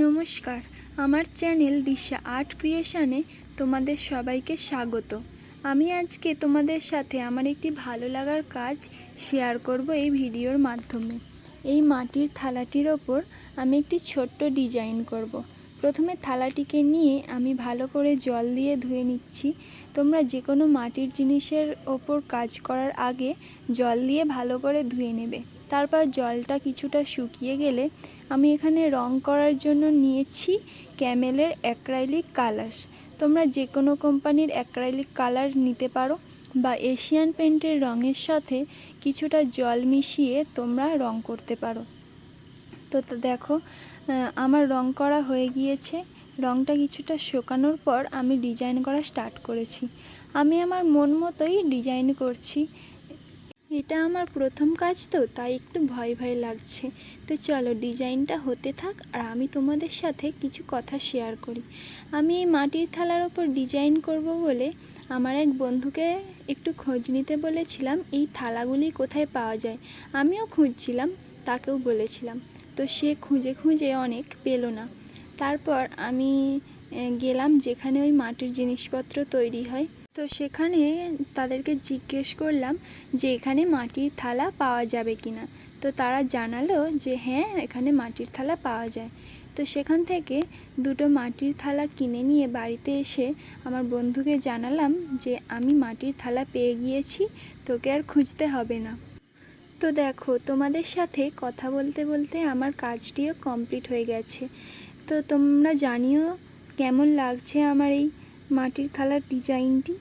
নমস্কার, আমার চ্যানেল দিশা আর্ট ক্রিয়েশানে তোমাদের সবাইকে স্বাগত। আমি আজকে তোমাদের সাথে আমার একটি ভালো লাগার কাজ শেয়ার করব এই ভিডিওর মাধ্যমে। এই মাটির থালাটির ওপর আমি একটি ছোট্ট ডিজাইন করব। প্রথমে থালাটিকে নিয়ে আমি ভালো করে জল দিয়ে ধুয়ে নিচ্ছি। তোমরা যে কোনো মাটির জিনিসের ওপর কাজ করার আগে জল দিয়ে ভালো করে ধুয়ে নেবে। তারপর জলটা কিছুটা শুকিয়ে গেলে আমি এখানে রং করার জন্য নিয়েছি ক্যামেলের অ্যাক্রাইলিক কালার্স। তোমরা যে কোনো কোম্পানির অ্যাক্রাইলিক কালার নিতে পারো বা এশিয়ান পেন্টের রঙের সাথে কিছুটা জল মিশিয়ে তোমরা রং করতে পারো। তো দেখো আমার রং করা হয়ে গিয়েছে। রংটা কিছুটা শুকানোর পর আমি ডিজাইন করা স্টার্ট করেছি। আমি আমার মন মতোই ডিজাইন করছি। এটা আমার প্রথম কাজ তো, তাই একটু ভয় ভয় লাগছে। তো চলো ডিজাইনটা হতে থাক আর আমি তোমাদের সাথে কিছু কথা শেয়ার করি। আমি এই মাটির থালার ওপর ডিজাইন করব বলে আমার এক বন্ধুকে একটু খোঁজ নিতে বলেছিলাম, এই থালাগুলি কোথায় পাওয়া যায়? আমিও খুঁজছিলাম, তাকেও বলেছিলাম। তো সে খুঁজে খুঁজে অনেক পেল না। তারপর আমি গেলাম যেখানে ওই মাটির জিনিসপত্র তৈরি হয়। তো সেখানে তাদেরকে জিজ্ঞেস করলাম যে এখানে মাটির থালা পাওয়া যাবে কি না তো তারা জানালো যে হ্যাঁ এখানে মাটির থালা পাওয়া যায়। তো সেখান থেকে দুটো মাটির থালা কিনে নিয়ে বাড়িতে এসে আমার বন্ধুকে জানালাম যে আমি মাটির থালা পেয়ে গিয়েছি, তোকে আর খুঁজতে হবে না। তো দেখো, তোমাদের সাথে কথা বলতে বলতে আমার কাজটিও কমপ্লিট হয়ে গেছে। তো তোমরা জানিও কেমন লাগছে আমার এই মাটির থালার ডিজাইনটি,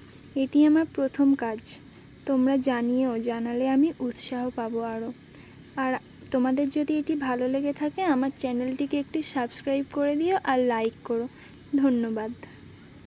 এটি আমার প্রথম কাজ। তোমরা জানিয়েও জানালে আমি উৎসাহ পাবো আরও আর তোমাদের যদি এটি ভালো লেগে থাকে, আমার চ্যানেলটিকে একটি সাবস্ক্রাইব করে দিও আর লাইক করো। ধন্যবাদ।